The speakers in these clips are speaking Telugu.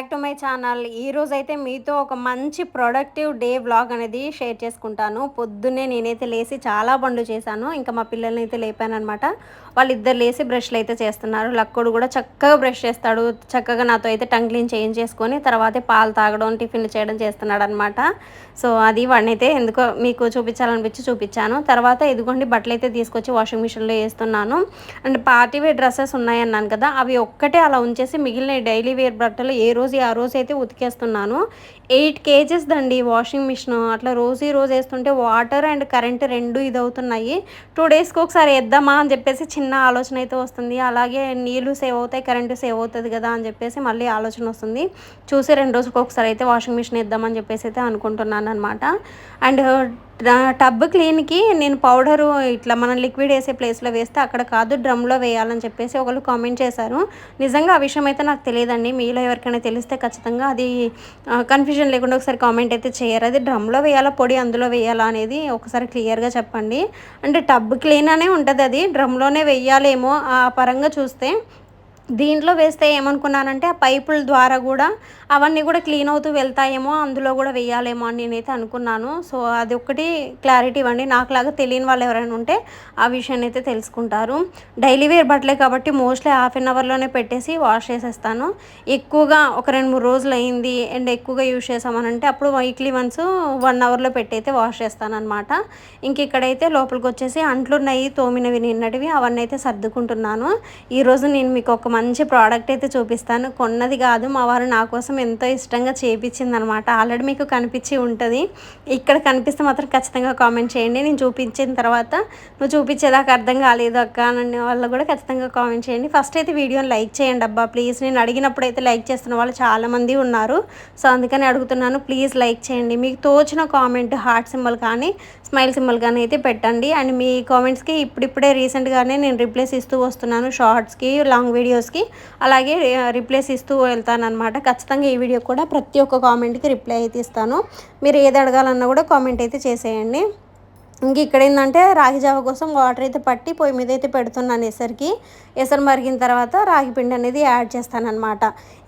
Back to my channel. ఈరోజు అయితే మీతో ఒక మంచి ప్రొడక్టివ్ డే వ్లాగ్ అనేది షేర్ చేసుకుంటాను. పొద్దున్నే నేనైతే లేచి చాలా బండ్లు చేశాను. ఇంకా మా పిల్లల్ని అయితే లేపానమాట వాళ్ళిద్దరు లేసి బ్రష్లు అయితే చేస్తున్నారు. లక్కుడు కూడా చక్కగా బ్రష్ చేస్తాడు. చక్కగా నాతో అయితే టంగ్ క్లీన్ చేంజ్ చేసుకొని తర్వాత పాలు తాగడం టిఫిన్లు చేయడం చేస్తున్నాడు అనమాట సో అది వాడిని అయితే ఎందుకో మీకు చూపించాలనిపించి చూపించాను. తర్వాత ఇదిగోండి బట్టలు అయితే తీసుకొచ్చి వాషింగ్ మిషన్లో వేస్తున్నాను. అండ్ పార్టీ వేర్ డ్రెస్సెస్ ఉన్నాయన్నాను కదా అవి ఒక్కటే అలా ఉంచేసి మిగిలిన డైలీ వేర్ బట్టలు ఏ రోజు ఆ రోజు అయితే ఉతికేస్తున్నాను. ఎయిట్ కేజెస్ దండి వాషింగ్ మిషన్. అట్లా రోజు రోజు వేస్తుంటే వాటర్ అండ్ కరెంట్ రెండు ఇది అవుతున్నాయి. టూ డేస్కి ఒకసారి వేద్దామా అని చెప్పేసి చిన్న ఆలోచన అయితే వస్తుంది. అలాగే నీళ్ళు సేవ్ అవుతాయి కరెంటు సేవ్ అవుతుంది కదా అని చెప్పేసి మళ్ళీ ఆలోచన వస్తుంది. చూసి రెండు రోజులకు ఒకసారి అయితే వాషింగ్ మిషన్ వేద్దామని చెప్పేసి అయితే అనుకుంటున్నాను అనమాట అండ్ టబ్ క్లీన్కి నేను పౌడరు ఇట్లా మనం లిక్విడ్ వేసే ప్లేస్లో వేస్తే అక్కడ కాదు డ్రమ్లో వేయాలని చెప్పేసి ఒకళ్ళు కామెంట్ చేశారు. నిజంగా ఆ విషయం అయితే నాకు తెలియదండి. మీలో ఎవరికైనా తెలిస్తే ఖచ్చితంగా అది కన్ఫ్యూజన్ లేకుండా ఒకసారి కామెంట్ అయితే చేయరు. అది డ్రమ్లో వేయాలా పొడి అందులో వేయాలా అనేది ఒకసారి క్లియర్గా చెప్పండి. అంటే టబ్ క్లీన్ అనే ఉంటుంది అది. డ్రమ్లోనే వేయాలేమో ఆ పరంగా చూస్తే దీంట్లో వేస్తే ఏమనుకున్నానంటే ఆ పైపుల ద్వారా కూడా అవన్నీ కూడా క్లీన్ అవుతూ వెళ్తాయేమో అందులో కూడా వేయాలేమో అని నేనైతే అనుకున్నాను. సో అది ఒకటి క్లారిటీ ఇవ్వండి. నాకులాగా తెలియని వాళ్ళు ఎవరైనా ఉంటే ఆ విషయాన్ని అయితే తెలుసుకుంటారు. డైలీ వేర్ బట్టలే కాబట్టి మోస్ట్లీ హాఫ్ అన్ అవర్లోనే పెట్టేసి వాష్ చేసేస్తాను. ఎక్కువగా ఒక రెండు మూడు రోజులు అయింది అండ్ ఎక్కువగా యూజ్ చేసామనంటే అప్పుడు వీక్లీ వన్స్ వన్ అవర్లో పెట్టి అయితే వాష్ చేస్తాను అనమాట ఇంక ఇక్కడైతే లోపలికి వచ్చేసి అంట్లున్నాయి తోమినవి నిన్నటివి అవన్నీ అయితే సర్దుకుంటున్నాను ఈరోజు నేను మీకు ఒక మంచి ప్రోడక్ట్ అయితే చూపిస్తాను. కొన్నది కాదు మా వారు నా కోసం ఎంతో ఇష్టంగా చేపించింది అనమాట ఆల్రెడీ మీకు కనిపించి ఉంటుంది. ఇక్కడ కనిపిస్తే మాత్రం ఖచ్చితంగా కామెంట్ చేయండి. నేను చూపించిన తర్వాత నువ్వు చూపించేదాకా అర్థం కాలేదు అక్క అనే వాళ్ళు కూడా ఖచ్చితంగా కామెంట్ చేయండి. ఫస్ట్ అయితే వీడియోని లైక్ చేయండి అబ్బా ప్లీజ్ నేను అడిగినప్పుడు అయితే లైక్ చేస్తున్న వాళ్ళు చాలామంది ఉన్నారు. సో అందుకని అడుగుతున్నాను ప్లీజ్ లైక్ చేయండి. మీకు తోచిన కామెంట్ హార్ట్ సింబల్ కానీ స్మైల్ సింబల్ కానీ అయితే పెట్టండి. అండ్ మీ కామెంట్స్కి ఇప్పుడిప్పుడే రీసెంట్గానే నేను రిప్లేస్ ఇస్తూ వస్తున్నాను షార్ట్స్కి లాంగ్ వీడియోస్కి అలాగే రిప్లేస్ ఇస్తూ వెళ్తానమాట ఖచ్చితంగా ఈ వీడియో కూడా ప్రతి ఒక్క కామెంట్కి రిప్లై అయితే ఇస్తాను. మీరు ఏది అడగాలన్నా కూడా కామెంట్ అయితే చేసేయండి. ఇంక ఇక్కడ ఏంటంటే రాగి జావ కోసం వాటర్ అయితే పట్టి పొయ్యి మీద అయితే పెడుతున్నాను ఎసరికి. ఎసరు మరిగిన తర్వాత రాగి పిండి అనేది యాడ్ చేస్తానన్నమాట.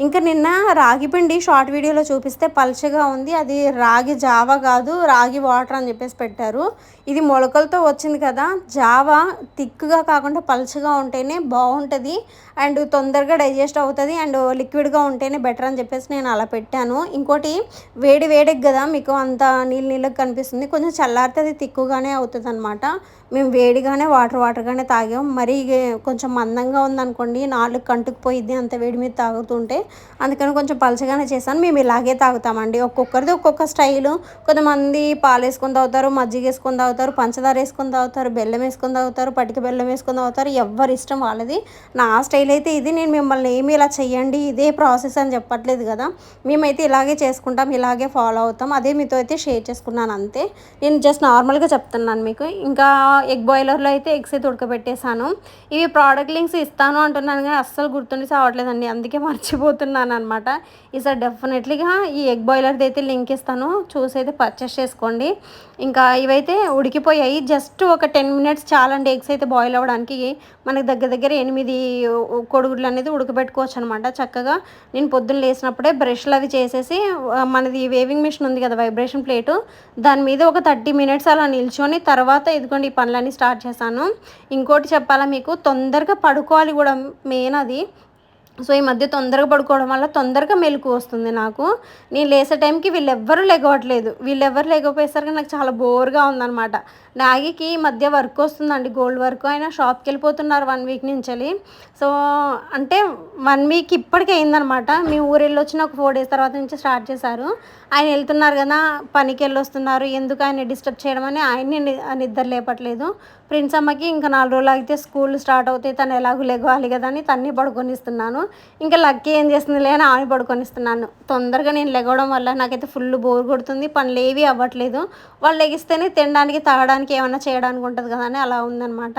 ఇంకా నిన్న రాగి పిండి షార్ట్ వీడియోలో చూపిస్తే పల్చగా ఉంది. అది రాగి జావ కాదు రాగి వాటర్ అని చెప్పేసి పెట్టారు. ఇది మొలకలతో వచ్చింది కదా జావ థిక్గా కాకుండా పల్చగా ఉంటేనే బాగుంటుంది అండ్ తొందరగా డైజెస్ట్ అవుతుంది అండ్ లిక్విడ్గా ఉంటేనే బెటర్ అని చెప్పేసి నేను అలా పెట్టాను. ఇంకోటి వేడి వేడికి కదా మీకు అంత నీళ్ళు నీళ్ళకి కనిపిస్తుంది. కొంచెం చల్లారితే అది తిక్కుగానే అవుతుంది అనమాట మేము వేడిగానే వాటర్ వాటర్గానే తాగాం. మరి కొంచెం మందంగా ఉందనుకోండి నాలుగు కంటుకుపోయిద్ది అంత వేడి మీద తాగుతుంటే. అందుకని కొంచెం పలచగానే చేశాను మేము ఇలాగే తాగుతామండి. ఒక్కొక్కరిది ఒక్కొక్క స్టైలు. కొంతమంది పాలు వేసుకొని తాగుతారు మజ్జిగ వేసుకొని తాగుతారు పంచదార వేసుకొని తాగుతారు బెల్లం వేసుకొని తాగుతారు పటిక బెల్లం వేసుకొని తాగుతారు. ఎవరి ఇష్టం వాళ్ళది. నా స్టైల్ అయితే ఇది. నేను మిమ్మల్ని ఏమి ఇలా చేయండి ఇదే ప్రాసెస్ అని చెప్పట్లేదు కదా. మేమైతే ఇలాగే చేసుకుంటాం ఇలాగే ఫాలో అవుతాం. అదే మీతో అయితే షేర్ చేసుకున్నాను అంతే. నేను జస్ట్ నార్మల్గా చెప్తున్నాను మీకు. ఇంకా ఎగ్ బాయిలర్లో అయితే ఎగ్స్ అయితే ఉడకబెట్టేశాను. ఇవి ప్రోడక్ట్ లింక్స్ ఇస్తాను అంటున్నాను కానీ అస్సలు గుర్తుండి చావట్లేదండి అందుకే మర్చిపోతున్నాను అనమాట ఈసారి డెఫినెట్లీగా ఈ ఎగ్ బాయిలర్ది అయితే లింక్ ఇస్తాను. చూసి అయితే పర్చేస్ చేసుకోండి. ఇంకా ఇవైతే ఉడికిపోయాయి. జస్ట్ ఒక టెన్ మినిట్స్ చాలండి ఎగ్స్ అయితే బాయిల్ అవ్వడానికి. మనకి దగ్గర దగ్గర ఎనిమిది కొడుగుడ్లు అనేది ఉడకబెట్టుకోవచ్చు అనమాట చక్కగా నేను పొద్దున్న లేసినప్పుడే బ్రష్లు అవి చేసేసి మనది వేవింగ్ మిషన్ ఉంది కదా వైబ్రేషన్ ప్లేటు దాని మీద ఒక థర్టీ మినిట్స్ అలా కూర్చొని తర్వాత ఇదిగోండి ఈ పనులన్నీ స్టార్ట్ చేశాను. ఇంకోటి చెప్పాలా మీకు? తొందరగా పడుకోవాలి కూడా మెయిన్ అది. సో ఈ మధ్య తొందరగా పడుకోవడం వల్ల తొందరగా మెలకు వస్తుంది నాకు. నేను లేసే టైంకి వీళ్ళెవ్వరూ లేగవట్లేదు. వీళ్ళెవ్వరు లేకపోయేసరికి నాకు చాలా బోర్గా ఉందనమాట నాగికి ఈ మధ్య వర్క్ వస్తుందండి గోల్డ్ వర్క్. అయినా షాప్కి వెళ్ళిపోతున్నారు వన్ వీక్ నుంచి సో అంటే వన్ వీక్ ఇప్పటికే అయిందనమాట మీ ఊరు వెళ్ళి వచ్చిన ఒక ఫోర్ డేస్ తర్వాత నుంచి స్టార్ట్ చేశారు. ఆయన వెళ్తున్నారు కదా పనికి వెళ్ళి వస్తున్నారు ఎందుకు ఆయన డిస్టర్బ్ చేయడం అని ఆయన్ని నిద్ర లేపట్లేదు. ప్రిన్స్ అమ్మకి ఇంకా నాలుగు రోజులు అయితే స్కూల్ స్టార్ట్ అవుతాయి. తను ఎలాగో లెగవాలి కదా అని తన్ని పడుకొనిస్తున్నాను. ఇంకా లక్కీ ఏం చేస్తుంది లేని ఆమె పడుకొనిస్తున్నాను. తొందరగా నేను లెగవడం వల్ల నాకైతే ఫుల్ బోర్ కొడుతుంది. పనులు ఏవి అవ్వట్లేదు. వాళ్ళు లెగిస్తేనే తినడానికి తాగడానికి ఏమైనా చేయడానికి ఉంటుంది కదా అని అలా ఉందనమాట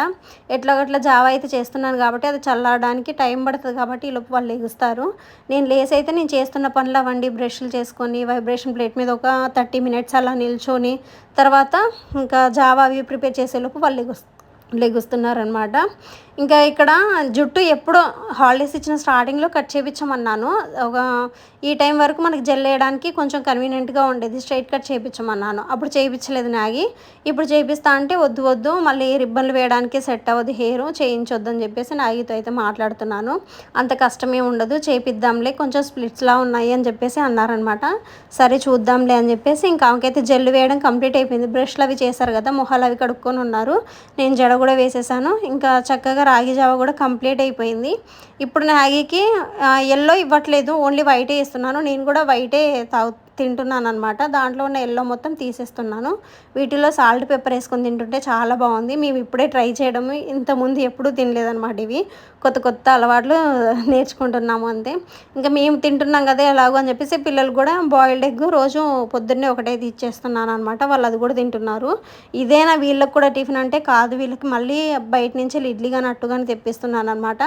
ఎట్లా గట్లా జావ అయితే చేస్తున్నాను కాబట్టి అది చల్లడానికి టైం పడుతుంది కాబట్టి ఈలోపు వాళ్ళు లెగుస్తారు. నేను లేసి అయితే నేను చేస్తున్న పనులు అవ్వండి బ్రష్లు చేసుకొని వైబ్రేషన్ ప్లేట్ మీద ఒక థర్టీ మినిట్స్ అలా నిల్చొని తర్వాత ఇంకా జావా అవి ప్రిపేర్ చేసేలోపు వాళ్ళు లెగుస్తారు లెగుస్తున్నారనమాట ఇంకా ఇక్కడ జుట్టు ఎప్పుడో హాలిడేస్ ఇచ్చిన స్టార్టింగ్లో కట్ చేయించమన్నాను ఒక ఈ టైం వరకు మనకి జెల్ వేయడానికి కొంచెం కన్వీనియంట్గా ఉండేది స్ట్రైట్ కట్ చేయించమన్నాను అప్పుడు చేయించలేదు నాగి. ఇప్పుడు చేయిస్తా అంటే వద్దు వద్దు. మళ్ళీ రిబ్బన్లు వేయడానికి సెట్ అవ్వదు హెయిర్ చేయించొద్దు అని చెప్పేసి నాగితో అయితే మాట్లాడుతున్నాను. అంత కష్టమే ఉండదు చేపిద్దాంలే కొంచెం స్ప్లిట్స్లా ఉన్నాయి అని చెప్పేసి అన్నారనమాట. సరే చూద్దాంలే అని చెప్పేసి ఇంకా ఆమెకైతే జెల్ వేయడం కంప్లీట్ అయిపోయింది. బ్రష్లు అవి చేశారు కదా మొహాలు అవి కడుక్కొని ఉన్నారు. నేను జడ కూడా వేసేసాను. ఇంకా చక్కగా రాగి జావ కూడా కంప్లీట్ అయిపోయింది. ఇప్పుడు రాగికి ఎల్లో ఇవ్వట్లేదు ఓన్లీ వైటే ఇస్తున్నాను. నేను కూడా వైటే తాగు తింటున్నాను అనమాట దాంట్లో ఉన్న ఎల్లో మొత్తం తీసేస్తున్నాను. వీటిలో సాల్ట్ పెప్పర్ వేసుకొని తింటుంటే చాలా బాగుంది. మేము ఇప్పుడే ట్రై చేయడం. ఇంతకుముందు ఎప్పుడూ తినలేదన్నమాట ఇవి. కొత్త కొత్త అలవాట్లు నేర్చుకుంటున్నాము అంతే. ఇంకా మేము తింటున్నాం కదా ఎలాగో అని చెప్పేసి పిల్లలు కూడా బాయిల్డ్ ఎగ్ రోజు పొద్దున్నే ఒకటే ఇచ్చేస్తున్నాను అనమాట వాళ్ళు అది కూడా తింటున్నారు. ఇదేనా వీళ్ళకి కూడా టిఫిన్ అంటే కాదు. వీళ్ళకి మళ్ళీ బయట నుంచి ఇడ్లీ కానీ అట్టు కానీ తెప్పిస్తున్నాను అనమాట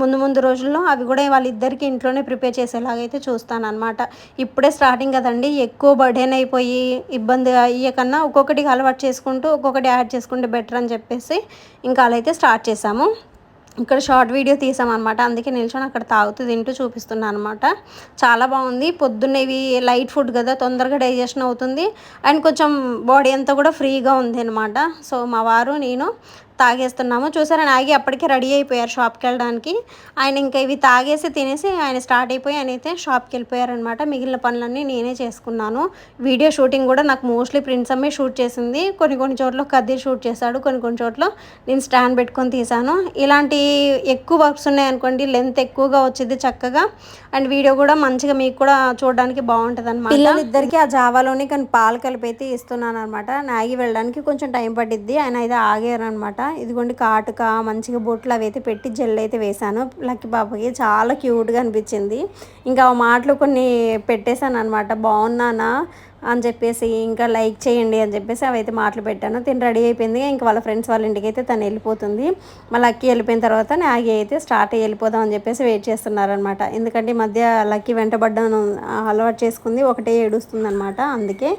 ముందు ముందు రోజుల్లో అవి కూడా వాళ్ళిద్దరికి ఇంట్లోనే ప్రిపేర్ చేసేలాగైతే చూస్తాను అనమాట ఇప్పుడే స్టార్టింగ్ కదా కదండి ఎక్కువ బర్డెన్ అయిపోయి ఇబ్బంది అయ్యకన్నా ఒక్కొక్కటికి అలవాటు చేసుకుంటూ ఒక్కొక్కటి యాడ్ చేసుకుంటే బెటర్ అని చెప్పేసి ఇంకా అలా అయితే స్టార్ట్ చేసాము ఇక్కడ షార్ట్ వీడియో తీసామన్నమాట అందుకే నిల్చొని అక్కడ తాగుతూ తింటూ చూపిస్తున్నాను అనమాట చాలా బాగుంది. పొద్దున్న ఇవి లైట్ ఫుడ్ కదా తొందరగా డైజెషన్ అవుతుంది. అండ్ కొంచెం బాడీ అంతా కూడా ఫ్రీగా ఉంది అనమాట సో మా వారు నేను తాగేస్తున్నాము చూసారా? ఆగి అప్పటికే రెడీ అయిపోయారు షాప్కి వెళ్ళడానికి ఆయన ఇంకా ఇవి తాగేసి తినేసి ఆయన స్టార్ట్ అయిపోయి ఆయన అయితే షాప్కి వెళ్ళిపోయారనమాట మిగిలిన పనులన్నీ నేనే చేసుకున్నాను. వీడియో షూటింగ్ కూడా నాకు మోస్ట్లీ ప్రిన్స్ అమ్మే షూట్ చేసింది. కొన్ని కొన్ని చోట్ల కద్దీర్ షూట్ చేశాడు కొన్ని కొన్ని చోట్ల నేను స్టాండ్ పెట్టుకొని తీశాను. ఇలాంటి ఎక్కువ వర్క్స్ ఉన్నాయనుకోండి లెంత్ ఎక్కువగా వచ్చింది చక్కగా. అండ్ వీడియో కూడా మంచిగా మీకు కూడా చూడడానికి బాగుంటుంది అనమాట పిల్లలిద్దరికి ఆ జావాలోనే కానీ పాలు కలిపి అయితే ఇస్తున్నాను అనమాట నాగి వెళ్ళడానికి కొంచెం టైం పట్టిద్ది. ఆయన అయితే ఆగారు అనమాట ఇదిగోండి కాటుక మంచిగా బొట్లు అవి అయితే పెట్టి జెల్ అయితే వేశాను. లక్కీ పాపకి చాలా క్యూట్గా అనిపించింది. ఇంకా ఆ మాటలు కొన్ని పెట్టేశాను అనమాట బాగున్నానా అని చెప్పేసి ఇంకా లైక్ చేయండి అని చెప్పేసి అవైతే మాటలు పెట్టాను. తిని రెడీ అయిపోయింది. ఇంకా వాళ్ళ ఫ్రెండ్స్ వాళ్ళ ఇంటికి అయితే తను వెళ్ళిపోతుంది. మళ్ళీ లక్కీ వెళ్ళిపోయిన తర్వాత నాగి అయితే స్టార్ట్ అయ్యి వెళ్ళిపోదాం అని చెప్పేసి వెయిట్ చేస్తున్నారనమాట ఎందుకంటే ఈ మధ్య లక్కీ వెంటబడ్డాను అలవాటు చేసుకుంది. ఒకటే ఏడుస్తుంది అనమాట అందుకే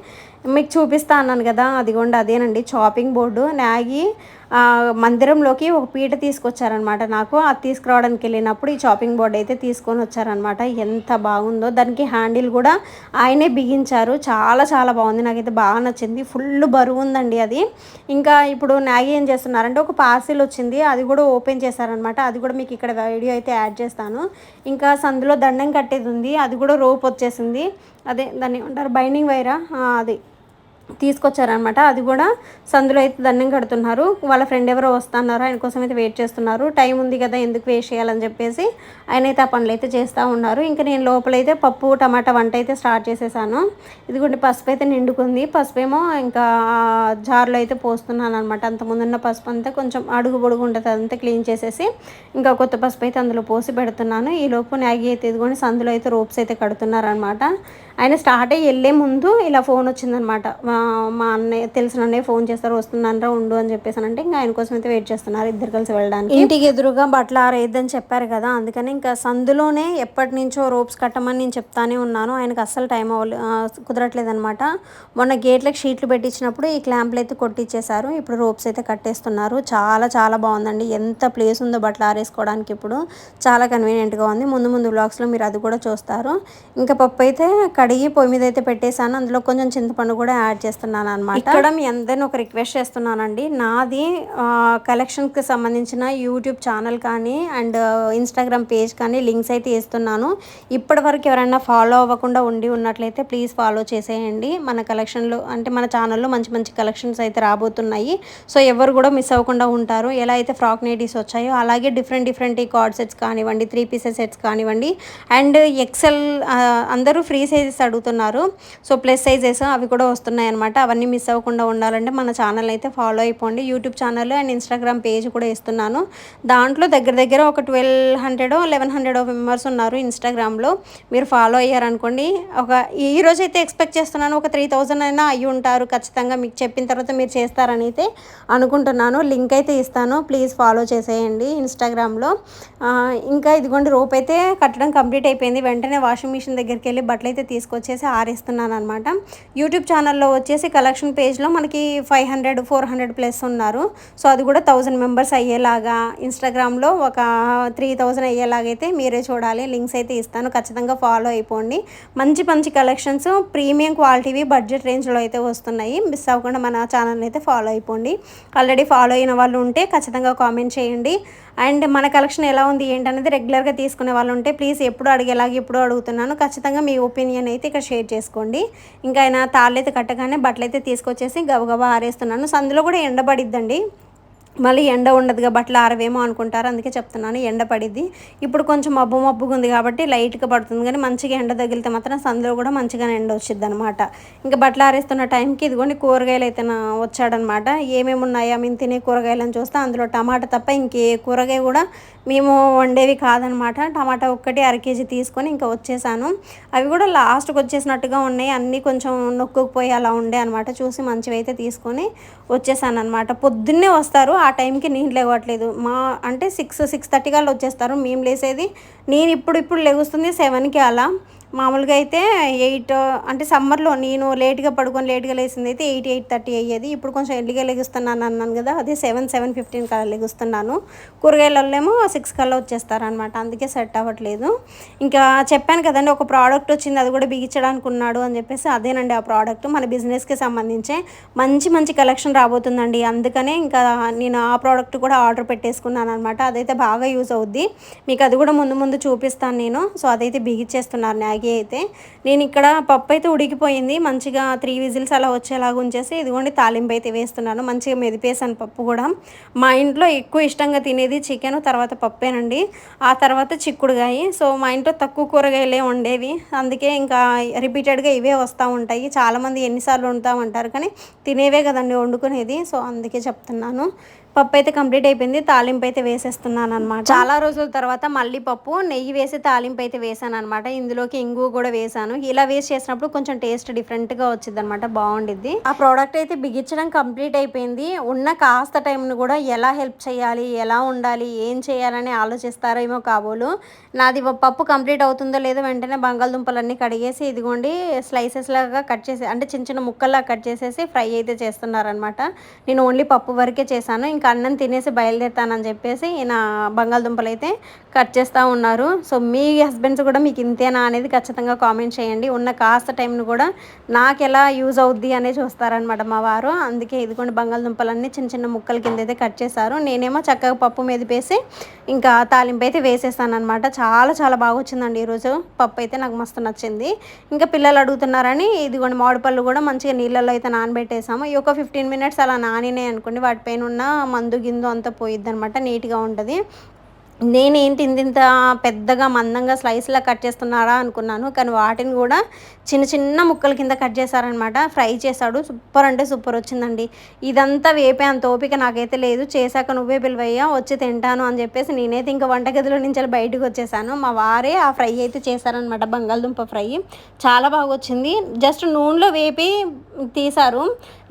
మీకు చూపిస్తా అన్నాను కదా. అదిగోండి అదేనండి. చాపింగ్ బోర్డు నాగి మందిరంలోకి ఒక పీట తీసుకొచ్చారనమాట నాకు. అది తీసుకురావడానికి వెళ్ళినప్పుడు ఈ చాపింగ్ బోర్డ్ అయితే తీసుకొని వచ్చారనమాట ఎంత బాగుందో. దానికి హ్యాండిల్ కూడా ఆయనే బిగించారు. చాలా చాలా బాగుంది. నాకైతే బాగా నచ్చింది. ఫుల్ బరువు ఉందండి అది. ఇంకా ఇప్పుడు నాగి ఏం చేస్తున్నారంటే ఒక పార్సిల్ వచ్చింది. అది కూడా ఓపెన్ చేశారనమాట అది కూడా మీకు ఇక్కడ వీడియో అయితే యాడ్ చేస్తాను. ఇంకా సందులో దండం కట్టేది ఉంది. అది కూడా రోప్ వచ్చేసింది. అదే దాన్ని అంటారు బైండింగ్ వైరా అది. తీసుకొచ్చారనమాట. అది కూడా సందులో అయితే దండం కడుతున్నారు. వాళ్ళ ఫ్రెండ్ ఎవరో వస్తున్నారు ఆయన కోసం అయితే వెయిట్ చేస్తున్నారు. టైం ఉంది కదా ఎందుకు వేస్ట్ చేయాలని చెప్పేసి ఆయన అయితే ఆ పనులు అయితే చేస్తూ ఉన్నారు. ఇంకా నేను లోపలైతే పప్పు టమాటా వంట అయితే స్టార్ట్ చేసేసాను. ఇదిగోండి పసుపు అయితే నిండుకుంది. పసుపు ఏమో ఇంకా జార్లో అయితే పోస్తున్నాను అనమాట అంతకుముందున్న పసుపు అంతా కొంచెం అడుగు పొడుగు ఉంటుంది అదంతా క్లీన్ చేసేసి ఇంకా కొత్త పసుపు అయితే అందులో పోసి పెడుతున్నాను. ఈ లోపు అయితే ఇదిగోండి సందులో అయితే రోప్స్ అయితే కడుతున్నారనమాట. ఆయన స్టార్ట్ అయ్యి వెళ్ళే ముందు ఇలా ఫోన్ వచ్చిందనమాట. మా అన్నయ్య తెలిసిన అన్నయ్య ఫోన్ చేస్తారు వస్తున్నానరా ఉండు అని చెప్పేసి అంటే ఇంకా ఆయన కోసం అయితే వెయిట్ చేస్తున్నారు ఇద్దరు కలిసి వెళ్ళడానికి. ఇంటికి ఎదురుగా బట్టలు ఆరేద్దని చెప్పారు కదా అందుకని ఇంకా సందులోనే ఎప్పటి నుంచో రోప్స్ కట్టమని నేను చెప్తానే ఉన్నాను. ఆయనకు అస్సలు టైం అవ్వలే కుదరట్లేదనమాట. మొన్న గేట్లకు షీట్లు పెట్టించినప్పుడు ఈ క్లాంప్లు అయితే కొట్టించేశారు ఇప్పుడు రోప్స్ అయితే కట్టేస్తున్నారు. చాలా చాలా బాగుందండి. ఎంత ప్లేస్ ఉందో బట్టలు ఆరేసుకోవడానికి ఇప్పుడు. చాలా కన్వీనియంట్గా ఉంది. ముందు ముందు బ్లాగ్స్లో మీరు అది కూడా చూస్తారు. ఇంకా పప్పు అయితే కడిగి పొయ్యి మీద అయితే పెట్టేశాను. అందులో కొంచెం చింతపండు కూడా యాడ్ చేస్తున్నాను అనమాట ఇక్కడ మీ అందరిని ఒక రిక్వెస్ట్ చేస్తున్నానండి. నాది కలెక్షన్కి సంబంధించిన యూట్యూబ్ ఛానల్ కానీ అండ్ ఇన్స్టాగ్రామ్ పేజ్ కానీ లింక్స్ అయితే ఇస్తున్నాను ఇప్పటి వరకు ఎవరైనా ఫాలో అవ్వకుండా ఉండి ఉన్నట్లయితే ప్లీజ్ ఫాలో చేసేయండి. మన కలెక్షన్లు అంటే మన ఛానల్లో మంచి మంచి కలెక్షన్స్ అయితే రాబోతున్నాయి. సో ఎవరు కూడా మిస్ అవ్వకుండా ఉంటారు. ఎలా అయితే ఫ్రాక్ నేటీస్ వచ్చాయో అలాగే డిఫరెంట్ డిఫరెంట్ ఈ కార్డ్ సెట్స్ కానివ్వండి త్రీ పీసెస్ సెట్స్ కానివ్వండి అండ్ ఎక్సెల్ అందరూ ఫ్రీ సైజెస్ సైజెస్ అడుగుతున్నారు. సో ప్లస్ సైజెస్ అవి కూడా వస్తున్నాయి అనమాట అవన్నీ మిస్ అవ్వకుండా ఉండాలంటే మన ఛానల్ అయితే ఫాలో అయిపోండి. YouTube channel and Instagram page కూడా ఇస్తున్నాను దాంట్లో దగ్గర దగ్గర ఒక twelve hundred eleven hundred members ఉన్నారు ఇన్స్టాగ్రామ్లో. మీరు ఫాలో అయ్యారనుకోండి ఒక ఈ రోజు అయితే ఎక్స్పెక్ట్ చేస్తున్నాను ఒక త్రీ థౌజండ్ అయినా అయ్యి ఉంటారు. ఖచ్చితంగా మీకు చెప్పిన తర్వాత మీరు చేస్తారని అయితే అనుకుంటున్నాను. లింక్ అయితే ఇస్తాను. ప్లీజ్ ఫాలో చేసేయండి ఇన్స్టాగ్రామ్లో. ఇంకా ఇదిగోండి రోప్ అయితే కట్టడం కంప్లీట్ అయిపోయింది. వెంటనే వాషింగ్ మిషన్ దగ్గరికి వెళ్ళి బట్టలు అయితే తీసుకు తీసుకొచ్చేసి ఆరేస్తున్నాను అనమాట యూట్యూబ్ ఛానల్లో వచ్చేసి కలెక్షన్ పేజ్లో మనకి five hundred four hundred plus ఉన్నారు. సో అది కూడా థౌజండ్ మెంబర్స్ అయ్యేలాగా ఇన్స్టాగ్రామ్లో ఒక త్రీ థౌజండ్ అయ్యేలాగా అయితే మీరే చూడాలి. లింక్స్ అయితే ఇస్తాను. ఖచ్చితంగా ఫాలో అయిపోండి. మంచి మంచి కలెక్షన్స్ ప్రీమియం క్వాలిటీవి బడ్జెట్ రేంజ్లో అయితే వస్తున్నాయి. మిస్ అవ్వకుండా మన ఛానల్ అయితే ఫాలో అయిపోండి. ఆల్రెడీ ఫాలో అయిన వాళ్ళు ఉంటే ఖచ్చితంగా కామెంట్ చేయండి. అండ్ మన కలెక్షన్ ఎలా ఉంది ఏంటనేది రెగ్యులర్గా తీసుకునే వాళ్ళు ఉంటే ప్లీజ్ ఎప్పుడు అడిగేలాగా ఎప్పుడు అడుగుతున్నాను ఖచ్చితంగా మీ ఒపీనియన్ అయితే ఇక్కడ షేర్ చేసుకోండి. ఇంకా ఆయన తాళ్ళు అయితే కట్టగానే బట్టలు అయితే తీసుకొచ్చేసి గబగబా ఆరేస్తున్నాను. సందులో కూడా ఎండబడిద్దండి. మళ్ళీ ఎండ ఉండదుగా బట్టలు ఆరవేమో అనుకుంటారు అందుకే చెప్తున్నాను ఎండ పడిద్ది. ఇప్పుడు కొంచెం మబ్బు మబ్బుగా ఉంది కాబట్టి లైట్గా పడుతుంది కానీ మంచిగా ఎండ తగిలితే మాత్రం సందులో కూడా మంచిగా ఎండ వచ్చింది అనమాట ఇంకా బట్టలు ఆరేస్తున్న టైంకి ఇదిగోండి కూరగాయలు అయితే వచ్చాడనమాట ఏమేమి ఉన్నాయా మేము తినే కూరగాయలను చూస్తే అందులో టమాటా తప్ప ఇంకే కూరగాయ కూడా మేము వండేవి కాదనమాట టమాటా ఒక్కటి అర కేజీ తీసుకొని ఇంకా వచ్చేసాను. అవి కూడా లాస్ట్కి వచ్చేసినట్టుగా ఉన్నాయి అన్నీ కొంచెం నొక్కుపోయి అలా ఉండే అనమాట చూసి మంచివి అయితే తీసుకొని వచ్చేసాను అనమాట పొద్దున్నే వస్తారు ఆ టైంకి నేను లేవట్లేదు. మా అంటే సిక్స్ సిక్స్ థర్టీ కల్లా వచ్చేస్తారు. మేము లేసేది నేను ఇప్పుడు ఇప్పుడు లెగుస్తుంది సెవెన్కి అలా. మామూలుగా అయితే ఎయిట్ అంటే సమ్మర్లో నేను లేట్గా పడుకొని లేట్గా లేచింది అయితే ఎయిట్ ఎయిట్ థర్టీ అయ్యేది. ఇప్పుడు కొంచెం ఎర్లీగా లెగుస్తున్నాను అన్నాను కదా అదే సెవెన్ సెవెన్ ఫిఫ్టీన్ కల్లా లెగుస్తున్నాను. కూరగాయలలోనేమో సిక్స్ కల్లా వచ్చేస్తారనమాట అందుకే సెట్ అవ్వట్లేదు. ఇంకా చెప్పాను కదండి ఒక ప్రోడక్ట్ వచ్చింది అది కూడా బిగించడానికి ఉన్నాడు అని చెప్పేసి అదేనండి ఆ ప్రోడక్ట్. మన బిజినెస్కి సంబంధించే మంచి మంచి కలెక్షన్ రాబోతుందండి. అందుకనే ఇంకా నేను ఆ ప్రోడక్ట్ కూడా ఆర్డర్ పెట్టేసుకున్నాను అనమాట అదైతే బాగా యూజ్ అవుద్ది. మీకు అది కూడా ముందు ముందు చూపిస్తాను నేను. సో అదైతే బిగించేస్తున్నారు మ్యాగీ అయితే నేను ఇక్కడ పప్పు అయితే ఉడికిపోయింది. మంచిగా త్రీ విజిల్స్ అలా వచ్చేలాగా ఉంచేసి ఇదిగోండి తాలింపు అయితే వేస్తున్నాను. మంచిగా మెదిపేసాను పప్పు కూడా. మా ఇంట్లో ఎక్కువ ఇష్టంగా తినేది చికెన్ తర్వాత పప్పేనండి. ఆ తర్వాత చిక్కుడుగాయ. సో మా ఇంట్లో తక్కువ కూరగాయలే ఉండేవి అందుకే ఇంకా రిపీటెడ్గా ఇవే వస్తూ ఉంటాయి. చాలామంది ఎన్నిసార్లు వండుతామంటారు కానీ తినేవే కదండి వండుకునేది. సో అందుకే చెప్తున్నాను. పప్పు అయితే కంప్లీట్ అయిపోయింది తాలింపు అయితే వేసేస్తున్నాను అనమాట చాలా రోజుల తర్వాత మళ్ళీ పప్పు నెయ్యి వేసి తాలింపు అయితే వేసాను అనమాట ఇందులోకి ఇంగు కూడా వేసాను. ఇలా వేసి చేసినప్పుడు కొంచెం టేస్ట్ డిఫరెంట్గా వచ్చింది అనమాట బాగుండిద్ది. ఆ ప్రోడక్ట్ అయితే బిగించడం కంప్లీట్ అయిపోయింది. ఉన్న కాస్త టైంను కూడా ఎలా హెల్ప్ చేయాలి ఎలా ఉండాలి ఏం చేయాలని ఆలోచిస్తారో ఏమో కాబోలు. నాది పప్పు కంప్లీట్ అవుతుందో లేదో వెంటనే బంగాళదుంపలన్నీ కడిగేసి ఇదిగోండి స్లైసెస్ లాగా కట్ చేసి అంటే చిన్న చిన్న ముక్కల్లా కట్ చేసేసి ఫ్రై అయితే చేస్తున్నారనమాట నేను ఓన్లీ పప్పు వరకే చేశాను. ఇంకా అన్నం తినేసి బయలుదేరుతానని చెప్పేసి ఈయన బంగాళదుంపలు అయితే కట్ చేస్తూ ఉన్నారు. సో మీ హస్బెండ్స్ కూడా మీకు ఇంతేనా అనేది ఖచ్చితంగా కామెంట్ చేయండి. ఉన్న కాస్త టైంను కూడా నాకు ఎలా యూజ్ అవుద్ది అనే చూస్తారనమాట మా వారు. అందుకే ఇదిగోండి బంగాళదుంపలన్నీ చిన్న చిన్న ముక్కల కింద అయితే కట్ చేశారు. నేనేమో చక్కగా పప్పు మెదిపేసి ఇంకా తాలింపు అయితే వేసేసాను అనమాట చాలా చాలా బాగా వచ్చిందండి ఈరోజు. పప్పు అయితే నాకు మస్తు నచ్చింది. ఇంకా పిల్లలు అడుగుతున్నారని ఇదిగోండి మామిడి పళ్ళు కూడా మంచిగా నీళ్ళల్లో అయితే నానబెట్టేసాము. ఈ ఒక ఫిఫ్టీన్ మినిట్స్ అలా నానినాయి అనుకోండి. వాటిపైన ఉన్న మందు గిందు అంతా పోయిద్ది అనమాట నీట్గా ఉంటుంది. నేనేంటి ఇంత పెద్దగా మందంగా స్లైస్లా కట్ చేస్తున్నారా అనుకున్నాను కానీ వాటిని కూడా చిన్న చిన్న ముక్కల కింద కట్ చేశారనమాట ఫ్రై చేశాడు సూపర్ అంటే సూపర్ వచ్చిందండి. ఇదంతా వేపే అంత ఓపిక నాకైతే లేదు చేశాక నువ్వే పిలువయ్యా వచ్చి తింటాను అని చెప్పేసి నేనైతే ఇంకా వంటగదిలో నుంచి బయటకు వచ్చేసాను. మా వారే ఆ ఫ్రై అయితే చేశారనమాట బంగాళదుంప ఫ్రై. చాలా బాగా వచ్చింది జస్ట్ నూనెలో వేపి తీశారు.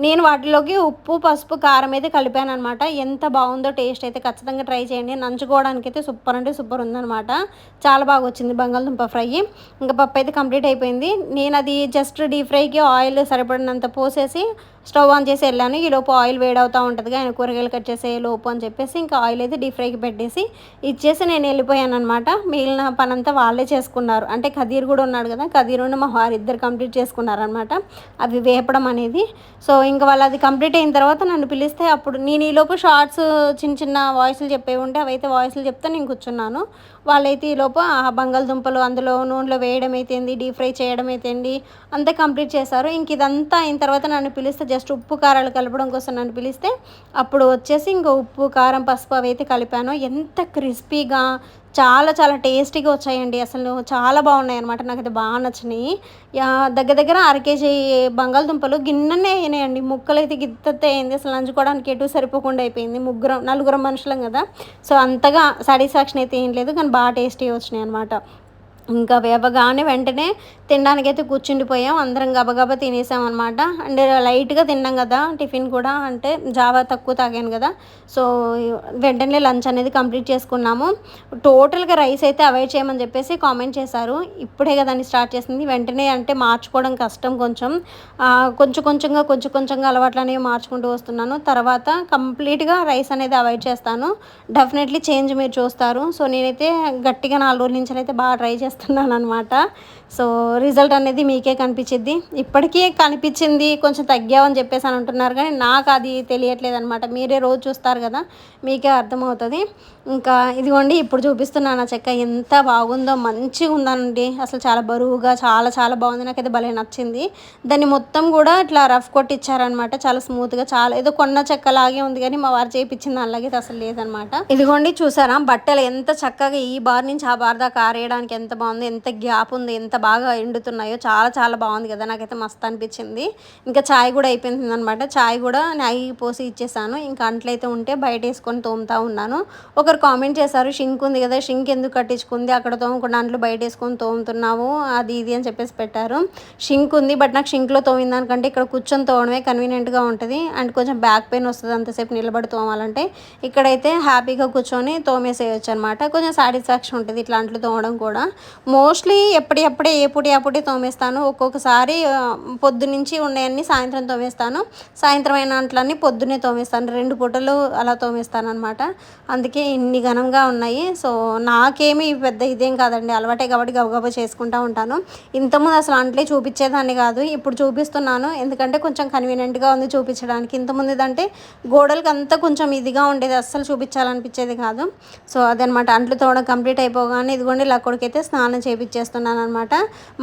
నేను వాటిలోకి ఉప్పు పసుపు కారం అయితే కలిపాను అనమాట ఎంత బాగుందో టేస్ట్ అయితే ఖచ్చితంగా ట్రై చేయండి. నంచుకోవడానికి అయితే సూపర్ అంటే సూపర్ ఉందనమాట చాలా బాగా వచ్చింది బంగాళదుంప ఫ్రై. ఇంకా పప్పు అయితే కంప్లీట్ అయిపోయింది. నేను అది జస్ట్ డీప్ ఫ్రైకి ఆయిల్ సరిపడినంత పోసేసి స్టవ్ ఆన్ చేసి వెళ్ళాను. ఈ లోపు ఆయిల్ వేడవుతూ ఉంటుందిగా. ఆయన కూరగాయలు కట్ చేసే లోపు అని చెప్పేసి ఇంకా ఆయిల్ అయితే డీప్ ఫ్రైకి పెట్టేసి ఇచ్చేసి నేను వెళ్ళిపోయాను అనమాట మిగిలిన పనంతా వాళ్ళే చేసుకున్నారు. అంటే ఖదీర్ కూడా ఉన్నాడు కదా. ఖదీర్ మా వారిద్దరు కంప్లీట్ చేసుకున్నారనమాట అవి వేపడం అనేది. సో ఇంకా వాళ్ళు అది కంప్లీట్ అయిన తర్వాత నన్ను పిలిస్తే అప్పుడు నేను ఈలోపు షార్ట్స్ చిన్న చిన్న వాయిస్లు చెప్పేవి ఉంటే అవైతే వాయిస్లు చెప్తే నేను కూర్చున్నాను. వాళ్ళైతే ఈలోపు ఆ బంగాళదుంపలు అందులో నూనెలో వేయడం అయితేంది డీప్ ఫ్రై చేయడం అయితేంది అంతా కంప్లీట్ చేశారు. ఇంక ఇదంతా అయిన తర్వాత నన్ను పిలిస్తే జస్ట్ ఉప్పు కారాలు కలపడం కోసం నన్ను పిలిస్తే అప్పుడు వచ్చేసి ఇంకా ఉప్పు కారం పసుపు అవి అయితే కలిపాను. ఎంత క్రిస్పీగా చాలా చాలా టేస్టీగా వచ్చాయండి. అసలు చాలా బాగున్నాయి అనమాట నాకు అయితే బాగా నచ్చినాయి. దగ్గర దగ్గర అర కేజీ బంగాళదుంపలు గిన్నెనే అయినాయండి. ముక్కలు అయితే గిత్తతే అయింది. అసలు నంచుకోవడానికి ఎటు సరిపోకుండా అయిపోయింది. ముగ్గురం నలుగురం మనుషులం కదా. సో అంతగా సాటిస్ఫాక్షన్ అయితే ఏం లేదు. కానీ బాగా టేస్టీ వచ్చినాయి అనమాట ఇంకా వేపగానే వెంటనే తినడానికి అయితే కూర్చుండిపోయాం. అందరం గబగబా తినేసాం అనమాట అండ్ లైట్గా తిన్నాం కదా టిఫిన్ కూడా. అంటే జావా తక్కువ తాగాను కదా. సో వెంటనే లంచ్ అనేది కంప్లీట్ చేసుకున్నాము. టోటల్గా రైస్ అయితే అవాయిడ్ చేయమని చెప్పేసి కామెంట్ చేశారు. ఇప్పుడే కదండి స్టార్ట్ చేసింది. వెంటనే అంటే మార్చుకోవడం కష్టం కొంచెం. కొంచెం కొంచెంగా కొంచెం కొంచెంగా అలవాట్లు అనేవి మార్చుకుంటూ వస్తున్నాను. తర్వాత కంప్లీట్గా రైస్ అనేది అవాయిడ్ చేస్తాను. డెఫినెట్లీ చేంజ్ మీరు చూస్తారు. సో నేనైతే గట్టిగా నాలుగు రోజుల నుంచి అయితే బాగా ట్రై చేస్తాను. చేస్తున్నాను అనమాట సో రిజల్ట్ అనేది మీకే కనిపించింది ఇప్పటికీ కనిపించింది కొంచెం తగ్గావని చెప్పేసి అని అంటున్నారు. కానీ నాకు అది తెలియట్లేదు అనమాట మీరే రోజు చూస్తారు కదా మీకే అర్థమవుతుంది. ఇంకా ఇదిగోండి ఇప్పుడు చూపిస్తున్నాను ఆ చెక్క ఎంత బాగుందో. మంచిగా ఉందండి అసలు చాలా బరువుగా చాలా చాలా బాగుంది. నాకైతే భలే నచ్చింది. దాన్ని మొత్తం కూడా ఇట్లా రఫ్ కొట్టిచ్చారనమాట చాలా స్మూత్గా చాలా ఏదో కొన్న చెక్క లాగే ఉంది కానీ మా వారు చేయించింది అలాగే అసలు లేదనమాట ఇదిగోండి చూసారా? బట్టలు ఎంత చక్కగా ఈ బార్ నుంచి ఆ బార్ దాకా ఆరేయడానికి ఎంత బాగుంది ఎంత గ్యాప్ ఉంది ఎంత బాగా ఎండుతున్నాయో చాలా చాలా బాగుంది కదా నాకైతే మస్తు అనిపించింది. ఇంకా ఛాయ్ కూడా అయిపోయింది అనమాట ఛాయ్ కూడా నాయి పోసి ఇచ్చేసాను. ఇంకా అంట్లయితే ఉంటే బయట వేసుకొని తోముతా ఉన్నాను. ఒకరు కామెంట్ చేశారు షింక్ ఉంది కదా షింక్ ఎందుకు కట్టించుకుంది? అక్కడ తోముకుండా అంట్లు బయట వేసుకొని తోముతున్నావు? అది ఇది అని చెప్పేసి పెట్టారు. షింక్ ఉంది బట్ నాకు షింక్లో తోమిన దానికంటే ఇక్కడ కూర్చొని తోమడమే కన్వీనియంట్గా ఉంటుంది. అండ్ కొంచెం బ్యాక్ పెయిన్ వస్తుంది అంతసేపు నిలబడి తోమాలంటే. ఇక్కడైతే హ్యాపీగా కూర్చొని తోమేసేయచ్చు అనమాట కొంచెం సాటిస్ఫాక్షన్ ఉంటుంది ఇట్లా అంట్లు తోమడం కూడా. మోస్ట్లీ ఎప్పటికప్పుడే ఎప్పుడు అప్పుడే తోమేస్తాను. ఒక్కొక్కసారి పొద్దు నుంచి ఉన్నాయన్నీ సాయంత్రం తోమేస్తాను. సాయంత్రం అయిన అంట్లన్నీ పొద్దున్నే తోమేస్తాను. రెండు పూటలు అలా తోమేస్తాను అనమాట అందుకే ఇన్ని ఘనంగా ఉన్నాయి. సో నాకేమి పెద్ద ఇదేం కాదండి. అలవాటే కాబట్టి గబగబా చేసుకుంటూ ఉంటాను. ఇంతకుముందు అసలు అంట్లే చూపించేదాన్ని కాదు. ఇప్పుడు చూపిస్తున్నాను. ఎందుకంటే కొంచెం కన్వీనియంట్గా ఉంది చూపించడానికి. ఇంతకుముందు అంటే గోడలకి అంతా కొంచెం ఇదిగా ఉండేది. అస్సలు చూపించాలనిపించేది కాదు. సో అదనమాట అంట్లు తోవడం కంప్లీట్ అయిపోగానే ఇదిగోండి లక్కడికైతే స్నానం స్నానం చేపించేస్తున్నాను అనమాట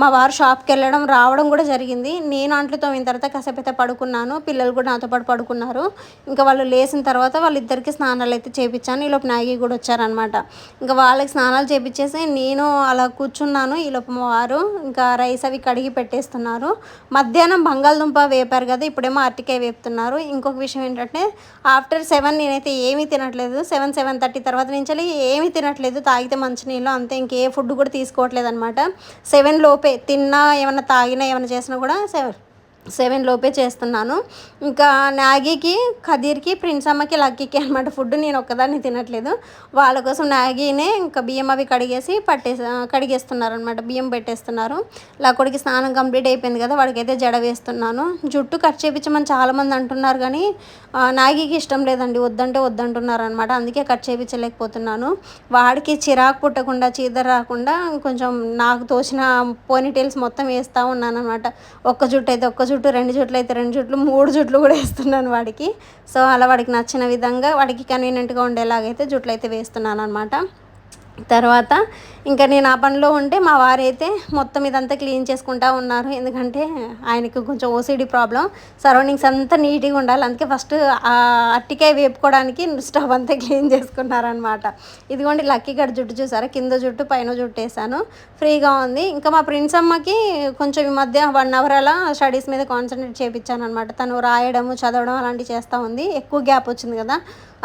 మా వారు షాప్కి వెళ్ళడం రావడం కూడా జరిగింది. నేను అంట్లు తోమిన తర్వాత కసపిత అయితే పడుకున్నాను. పిల్లలు కూడా నాతో పాటు పడుకున్నారు. ఇంకా వాళ్ళు లేచిన తర్వాత వాళ్ళిద్దరికి స్నానాలు అయితే చేపించాను ఈలోపు నాగి కూడా వచ్చారనమాట ఇంకా వాళ్ళకి స్నానాలు చేపించేసి నేను అలా కూర్చున్నాను. ఈలోపు మా వారు ఇంకా రైస్ అవి కడిగి పెట్టేస్తున్నారు. మధ్యాహ్నం బంగాళదుంప వేపారు కదా ఇప్పుడేమో అరటికాయ వేపుతున్నారు. ఇంకొక విషయం ఏంటంటే ఆఫ్టర్ సెవెన్ నేనైతే ఏమీ తినట్లేదు. సెవెన్ సెవెన్ థర్టీ తర్వాత నుంచి ఏమీ తినట్లేదు. తాగితే మంచినీళ్ళు అంతే ఇంకే ఫుడ్ కూడా తీసుకోవట్లేదు అనమాట సెవెన్ లోపే తిన్నా ఏమైనా తాగినా ఏమైనా చేసినా కూడా సెవెన్. సెవెన్ లోపే చేస్తున్నాను. ఇంకా నాగీకి ఖదీర్కి ప్రిన్స్ అమ్మకి లక్కీకి అనమాట ఫుడ్ నేను ఒక్కదాన్ని తినట్లేదు. వాళ్ళ కోసం నాగీనే ఇంకా బియ్యం అవి కడిగేసి పట్టేసి కడిగేస్తున్నారు అనమాట బియ్యం పెట్టేస్తున్నారు. లక్కుడికి స్నానం కంప్లీట్ అయిపోయింది కదా వాడికైతే జడ వేస్తున్నాను. జుట్టు కట్ చేయించమని చాలామంది అంటున్నారు కానీ నాగీకి ఇష్టం లేదండి. వద్దంటే వద్దంటున్నారు అనమాట అందుకే కట్ చేయించలేకపోతున్నాను వాడికి చిరాకు పుట్టకుండా చీదర రాకుండా కొంచెం నాకు తోచిన పోనీటైల్స్ మొత్తం వేస్తూ ఉన్నాను అనమాట ఒక్క జుట్టు అయితే ఒక్క జుట్టు రెండు జుట్లు అయితే రెండు జుట్లు మూడు జుట్లు కూడా వేస్తున్నాను వాడికి. సో అలా వాడికి నచ్చిన విధంగా వాడికి కన్వీనియంట్గా ఉండేలాగైతే జుట్లు అయితే వేస్తున్నాను అనమాట తర్వాత ఇంకా నేను ఆ పనిలో ఉంటే మా వారైతే మొత్తం ఇదంతా క్లీన్ చేసుకుంటా ఉన్నారు. ఎందుకంటే ఆయనకి కొంచెం ఓసిడి ప్రాబ్లం సరౌండింగ్స్ అంతా నీట్గా ఉండాలి. అందుకే ఫస్ట్ ఆ అట్టికాయ వేపుకోవడానికి స్టవ్ అంతా క్లీన్ చేసుకున్నారనమాట ఇదిగోండి లక్కీ గడ జుట్టు చూసారా? కింద జుట్టు పైన జుట్టు వేసాను. ఫ్రీగా ఉంది. ఇంకా మా ప్రిన్స్ అమ్మకి కొంచెం ఈ మధ్య వన్ అవర్ అలా స్టడీస్ మీద కాన్సన్ట్రేట్ చేయించాను అనమాట తను రాయడము చదవడం అలాంటివి చేస్తూ ఉంది. ఎక్కువ గ్యాప్ వచ్చింది కదా.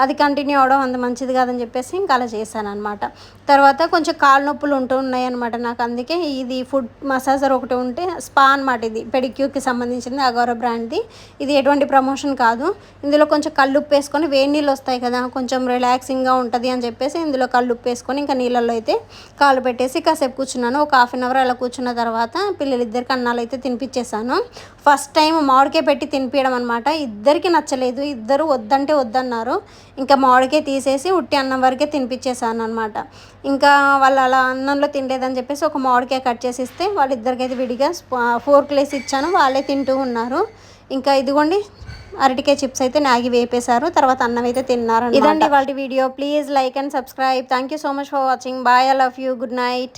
అది కంటిన్యూ అవడం అంత మంచిది కాదని చెప్పేసి ఇంకా అలా చేశాను అనమాట తర్వాత కొంచెం కాళ్ళ నొప్పులు ఉంటూ ఉన్నాయి అనమాట నాకు అందుకే ఇది ఫుడ్ మసాజర్ ఒకటి ఉంటే స్పా అనమాట ఇది. పెడిక్యూకి సంబంధించింది అగౌర బ్రాండ్ది ఇది ఎటువంటి ప్రమోషన్ కాదు. ఇందులో కొంచెం కల్లుప్పు వేసుకొని వేడి నీళ్ళు వస్తాయి కదా కొంచెం రిలాక్సింగ్గా ఉంటుంది అని చెప్పేసి ఇందులో కల్లుప్పు వేసుకొని ఇంకా నీళ్ళల్లో అయితే కాళ్ళు పెట్టేసి కాసేపు కూర్చున్నాను. ఒక హాఫ్ అన్ అవర్ అలా కూర్చున్న తర్వాత పిల్లలిద్దరికి అన్నాలు అయితే తినిపించేశాను. ఫస్ట్ టైం మామిడికాయ పెట్టి తినిపించడం అనమాట ఇద్దరికి నచ్చలేదు. ఇద్దరు వద్దంటే వద్దన్నారు. ఇంకా మామిడికాయ తీసేసి ఉట్టి అన్నం వరకే తినిపించేసాను అనమాట ఇంకా వాళ్ళు అలా అన్నంలో తినలేదని చెప్పేసి ఒక మామిడికాయ కట్ చేసి ఇస్తే వాళ్ళిద్దరికైతే విడిగా ఫోర్క్లు వేసి ఇచ్చాను. వాళ్ళే తింటూ ఉన్నారు. ఇంకా ఇదిగోండి అరటికాయ చిప్స్ అయితే నాగి వేపేశారు. తర్వాత అన్నం అయితే తిన్నారు ఇదండి వాళ్ళ video. Please like and subscribe. Thank you so much for watching. Bye I love you. Good night.